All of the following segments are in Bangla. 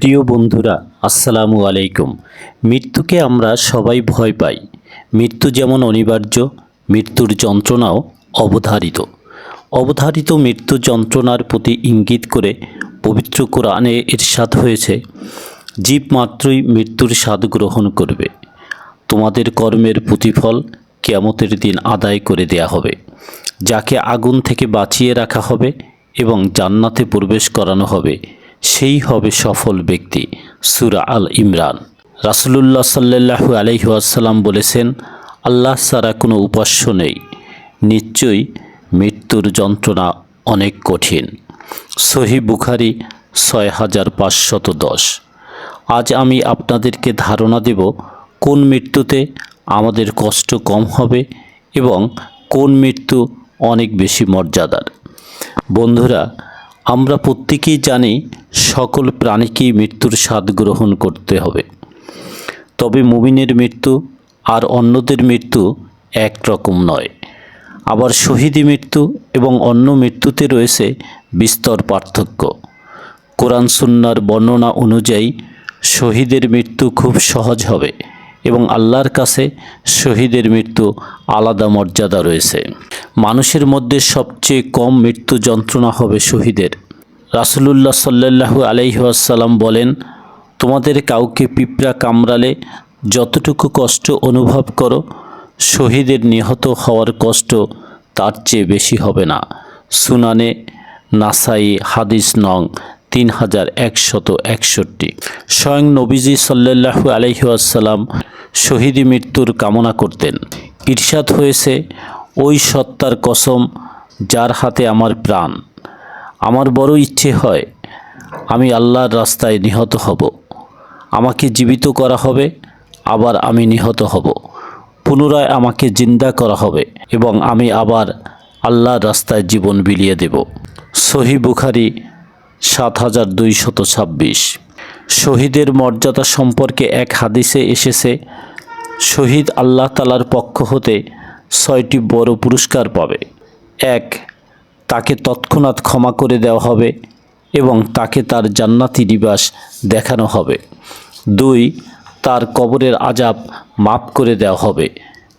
প্রিয় বন্ধুরা, আসসালামু আলাইকুম। মৃত্যুকে আমরা সবাই ভয় পাই। মৃত্যু যেমন অনিবার্য, মৃত্যুর যন্ত্রণাও অবধারিত। অবধারিত মৃত্যু যন্ত্রণার প্রতি ইঙ্গিত করে পবিত্র কোরআনে ইরশাদ হয়েছে, জীব মাত্রই মৃত্যুর স্বাদ গ্রহণ করবে। তোমাদের কর্মের প্রতিফল কেয়ামতের দিন আদায় করে দেয়া হবে। যাকে আগুন থেকে বাঁচিয়ে রাখা হবে এবং জান্নাতে প্রবেশ করানো হবে সেই হবে সফল ব্যক্তি। সুরা আল ইমরান। রাসুলুল্লাহ সাল্লাহু আলহিহাসাল্লাম বলেছেন, আল্লাহ ছাড়া কোনো উপাস্য নেই। নিশ্চয়ই মৃত্যুর যন্ত্রণা অনেক কঠিন। সহি বুখারি ছয় হাজার পাঁচশত দশ। আজ আমি আপনাদেরকে ধারণা দেব, কোন মৃত্যুতে আমাদের কষ্ট কম হবে এবং কোন মৃত্যু অনেক বেশি মর্যাদার। বন্ধুরা আমরা প্রত্যেকেই জানি সকল প্রাণীকেই মৃত্যুর স্বাদ গ্রহণ করতে হবে। তবে মুমিনের মৃত্যু আর অন্যদের মৃত্যু একরকম নয়। আবার শহীদি মৃত্যু এবং অন্য মৃত্যুতে রয়েছে বিস্তর পার্থক্য। কোরআন সুন্নার বর্ণনা অনুযায়ী শহীদের মৃত্যু খুব সহজ হবে। এবং আল্লাহর কাছে শহীদের মৃত্যু আলাদা মর্যাদা রয়েছে। মানুষের মধ্যে সবচেয়ে কম মৃত্যু যন্ত্রণা হবে শহীদের। রাসুলুল্লাহ সাল্লাহু আলহিহাসাল্লাম বলেন, তোমাদের কাউকে পিঁপড়া কামড়ালে যতটুকু কষ্ট অনুভব করো, শহীদের নিহত হওয়ার কষ্ট তার চেয়ে বেশি হবে না। সুনানে নাসাই হাদিস নং তিন হাজার একশত একষট্টি। স্বয়ং নবীজি সাল্লাহু আলহিউসাল্লাম শহীদি মৃত্যুর কামনা করতেন। ঈর্ষাদ হয়েছে, ওই সত্তার কসম যার হাতে আমার প্রাণ। আমার বড় ইচ্ছে হয় আমি আল্লাহর রাস্তায় নিহত হব। আমাকে জীবিত করা হবে, আবার আমি নিহত হব। পুনরায় আমাকে জিন্দা করা হবে এবং আমি আবার আল্লাহর রাস্তায় জীবন বিলিয়ে দেব। সহি বুখারি সাত হাজার দুইশত ছাব্বিশ। শহীদের মর্যাদা সম্পর্কে এক হাদিসে এসেছে, শহীদ আল্লাহ তালার পক্ষ হতে ছয়টি বড় পুরস্কার পাবে। এক, তাকে তৎক্ষণাৎ ক্ষমা করে দেওয়া হবে এবং তাকে তার জান্নাতি নিবাস দেখানো হবে। দুই, তার কবরের আজাব মাফ করে দেওয়া হবে।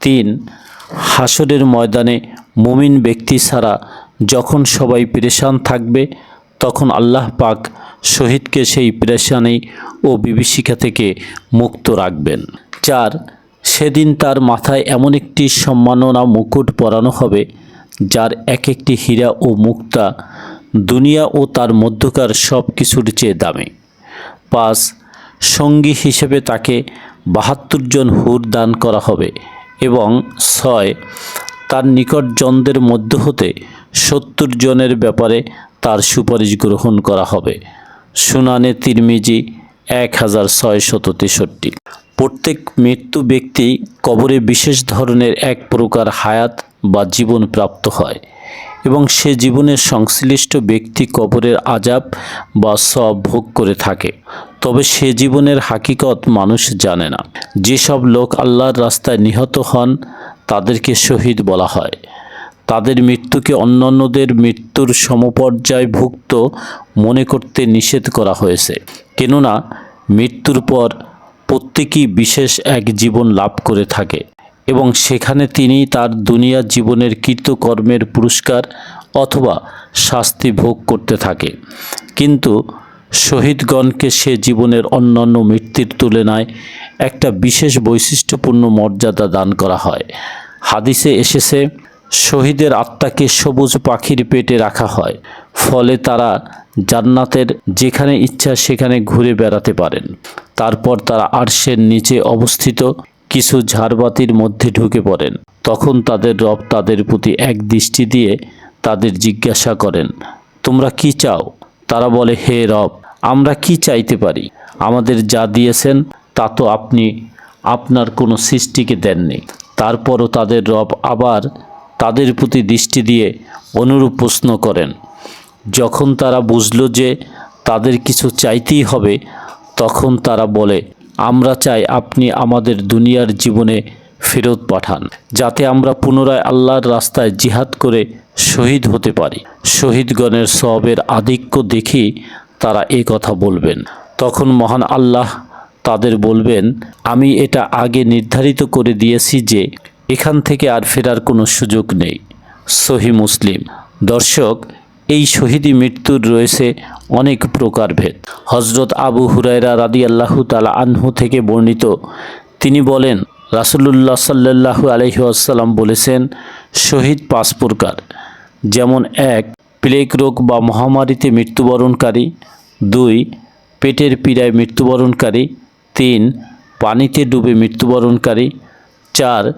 তিন, হাসরের ময়দানে মুমিন ব্যক্তি ছাড়া যখন সবাই পেরেশান থাকবে তখন আল্লাহ পাক শহীদকে সেই পেরেশানি ও বিভীষিকা থেকে মুক্ত রাখবেন। চার, সেদিন তার মাথায় এমন একটি সম্মাননা মুকুট পরানো হবে, যার এক একটি হীরা ও মুক্তা দুনিয়া ও তার মধ্যকার সব কিছুর চেয়ে দামি। পাঁচ, সঙ্গী হিসেবে তাকে বাহাত্তর জন হুর দান করা হবে এবং ছয়, তার নিকটজনদের মধ্য হতে সত্তর জনের ব্যাপারে তার সুপারিশ গ্রহণ করা হবে। সুনানে তিরমিজি এক হাজার ছয়শত তেষট্টি। প্রত্যেক মৃত্যু ব্যক্তি কবরে বিশেষ ধরনের এক প্রকার হায়াত বা জীবন প্রাপ্ত হয় এবং সে জীবনের সংশ্লিষ্ট ব্যক্তি কবরের আজাব বা সব ভোগ করে থাকে। তবে সে জীবনের হাকিকত মানুষ জানে না। যেসব লোক আল্লাহর রাস্তায় নিহত হন, তাদেরকে শহীদ বলা হয়। তাদের মৃত্যুকে অন্যান্যদের মৃত্যুর সমপর্যায়ভুক্ত মনে করতে নিষেধ করা হয়েছে। কেননা, মৃত্যুর পর প্রত্যেকেই বিশেষ এক জীবন লাভ করে থাকে এবং সেখানে তিনি তার দুনিয়া জীবনের কৃতকর্মের পুরস্কার অথবা শাস্তি ভোগ করতে থাকে। কিন্তু শহীদগণকে সে জীবনের অন্যান্য মৃত্যুর তুলনায় একটা বিশেষ বৈশিষ্ট্যপূর্ণ মর্যাদা দান করা হয়। হাদিসে এসেছে শহীদের আত্মাকে সবুজ পাখির পেটে রাখা হয়। ফলে তারা জান্নাতের যেখানে ইচ্ছা সেখানে ঘুরে বেড়াতে পারেন। তারপর তারা আরশের নিচে অবস্থিত কিছু ঝাড়বাতির মধ্যে ঢুকে পড়েন। তখন তাদের রব তাদের প্রতি এক দৃষ্টি দিয়ে তাদের জিজ্ঞাসা করেন, তোমরা কি চাও? তারা বলে, হে রব, আমরা কি চাইতে পারি? আমাদের যা দিয়েছেন, তা তো আপনি, আপনার কোনো সৃষ্টিকে দেননি। তারপরও তাদের রব আবার তাদের প্রতি দৃষ্টি দিয়ে অনুরূপ প্রশ্ন করেন। যখন তারা বুঝল যে তাদের কিছু চাইতেই হবে, তখন তারা বলে, আমরা চাই আপনি আমাদের দুনিয়ার জীবনে ফেরত পাঠান, যাতে আমরা পুনরায় আল্লাহর রাস্তায় জিহাদ করে শহীদ হতে পারি। শহীদগণের সবের আধিক্য দেখেই তারা এ কথা বলবেন। তখন মহান আল্লাহ তাদের বলবেন, আমি এটা আগে নির্ধারিত করে দিয়েছি যে এখান থেকে আর ফেরার কোনো সুযোগ নেই। সহি মুসলিম। দর্শক, এই শহীদি মৃত্যুর রয়েছে অনেক প্রকারভেদ হজরত আবু হুরায়রা রাদি আল্লাহু তালা আনহু থেকে বর্ণিত। তিনি বলেন, রাসুলুল্লাহ সাল্লাহু আলহি আসাল্লাম বলেছেন, শহীদ পাঁচ প্রকার। যেমন এক, প্লেগ রোগ বা মহামারীতে মৃত্যুবরণকারী। দুই, পেটের পীড়ায় মৃত্যুবরণকারী। তিন, পানিতে ডুবে মৃত্যুবরণকারী। চার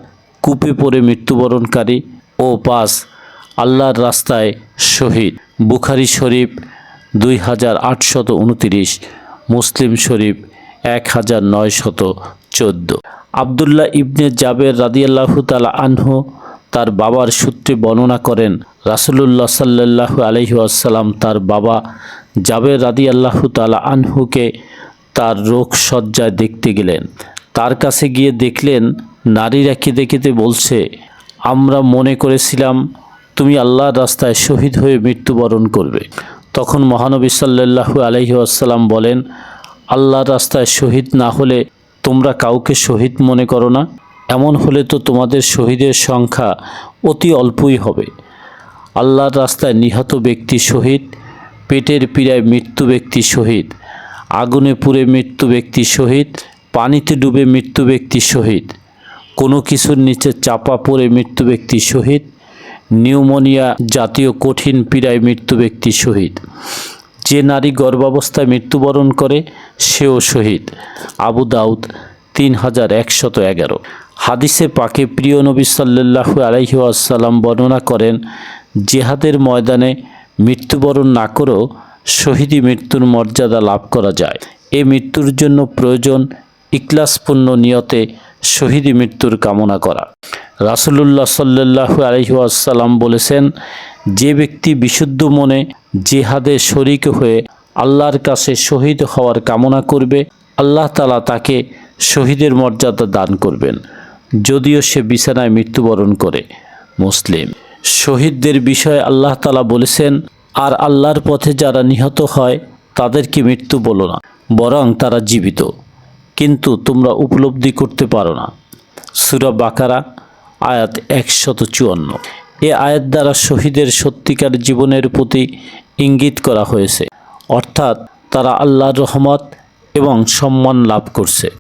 কূপে পড়ে মৃত্যুবরণকারী ও পাঁচ আল্লাহর রাস্তায় শহীদ। বুখারি শরীফ দুই হাজার আটশত উনতিরিশ, মুসলিম শরীফ এক হাজার নয়শত চোদ্দ। আবদুল্লাহ ইবনে জাবের রাদিয়াল্লাহু তালা আনহু তার বাবার সূত্রে বর্ণনা করেন, রাসুলুল্লাহ সাল্লাহু আলহি আসাল্লাম তার বাবা জাবের রাদি আল্লাহু তালা আনহুকে তার রোগ সজ্জায় দেখতে গেলেন। তার কাছে গিয়ে দেখলেন, নারীরা কেঁদে কেঁদে বলছে, আমরা মনে করেছিলাম তুমি আল্লাহর রাস্তায় শহীদ হয়ে মৃত্যুবরণ করবে। তখন মহানবী সাল্লাহু আলহি আসাল্লাম বলেন, আল্লাহর রাস্তায় শহীদ না হলে তোমরা কাউকে শহীদ মনে করো না। এমন হলে তো তোমাদের শহীদের সংখ্যা অতি অল্পই হবে। আল্লাহর রাস্তায় নিহত ব্যক্তি শহীদ, পেটের পীড়ায় মৃত্যু ব্যক্তি শহীদ, আগুনে পুড়ে মৃত্যু ব্যক্তি শহীদ পানিতে ডুবে মৃত্যু ব্যক্তি শহীদ। কোনো কিছুর নিচে চাপা পড়ে মৃত্যু ব্যক্তি শহীদ। নিউমোনিয়া জাতীয় কঠিন পীড়ায় মৃত্যু ব্যক্তি শহীদ। যে নারী গর্ভাবস্থায় মৃত্যুবরণ করে, সেও শহীদ। আবু দাউদ, তিন হাজার একশত এগারো। হাদিসে পাকে প্রিয় নবী সাল্লাহু আলাইহি আসাল্লাম বর্ণনা করেন, জেহাদের ময়দানে মৃত্যুবরণ না করেও শহীদি মৃত্যুর মর্যাদা লাভ করা যায়। এ মৃত্যুর জন্য প্রয়োজন ইকলাসপূর্ণ নিয়তে শহীদি মৃত্যুর কামনা করা। রাসুলুল্লাহ সাল্লাহু আলহিউসাল্লাম বলেছেন, যে ব্যক্তি বিশুদ্ধ মনে জেহাদে শরিক হয়ে আল্লাহর কাছে শহীদ হওয়ার কামনা করবে, আল্লাহ তালা তাকে শহীদের মর্যাদা দান করবেন। যদিও সে বিছানায় মৃত্যুবরণ করে। মুসলিম, শহীদদের বিষয়ে আল্লাহ তালা বলেছেন, আর আল্লাহর পথে যারা নিহত হয়, তাদেরকে মৃত্যু বলো না, বরং তারা জীবিত। কিন্তু তোমরা উপলব্ধি করতে পারো না। সুরা বাকারা, আয়াত একশত চুয়ান্ন। এ আয়াত দ্বারা শহীদের সত্যিকার জীবনের প্রতি ইঙ্গিত করা হয়েছে। অর্থাৎ তারা আল্লাহর রহমত এবং সম্মান লাভ করছে।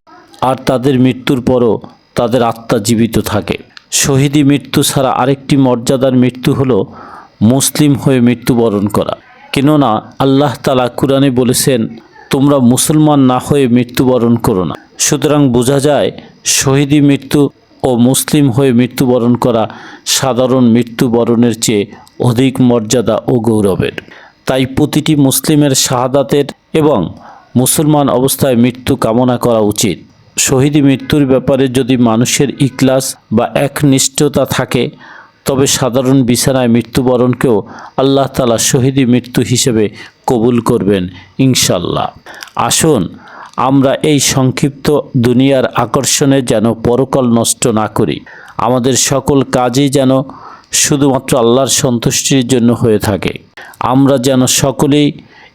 আর তাদের মৃত্যুর পরও তাদের আত্মা জীবিত থাকে। শহীদি মৃত্যু ছাড়া আরেকটি মর্যাদার মৃত্যু হলো মুসলিম হয়ে মৃত্যুবরণ করা। কেননা আল্লাহ তালা কুরআনে বলেছেন তোমরা মুসলমান না হয়ে মৃত্যুবরণ করো না। সুতরাং বোঝা যায় শহীদি মৃত্যু ও মুসলিম হয়ে মৃত্যুবরণ করা সাধারণ মৃত্যুবরণের চেয়ে অধিক মর্যাদা ও গৌরবের। তাই প্রতিটি মুসলিমের শাহাদাতের এবং মুসলমান অবস্থায় মৃত্যু কামনা করা উচিত। শহীদি মৃত্যুর ব্যাপারে যদি মানুষের ইকলাস বা একনিষ্ঠতা থাকে তবে সাধারণ বিছানায় মৃত্যুবরণকেও আল্লাহ তালা শহীদি মৃত্যু হিসেবে কবুল করবেন, ইনশাল্লাহ। আসুন, আমরা এই সংক্ষিপ্ত দুনিয়ার আকর্ষণে যেন পরকাল নষ্ট না করি। আমাদের সকল কাজই যেন শুধুমাত্র আল্লাহর সন্তুষ্টির জন্য হয়ে থাকে। আমরা যেন সকলেই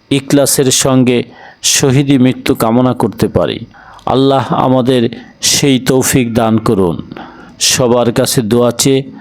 ইকলাসের সঙ্গে শহীদি মৃত্যু কামনা করতে পারি। আল্লাহ আমাদের সেই তৌফিক দান করুন। সবার কাছে দোয়া চেয়ে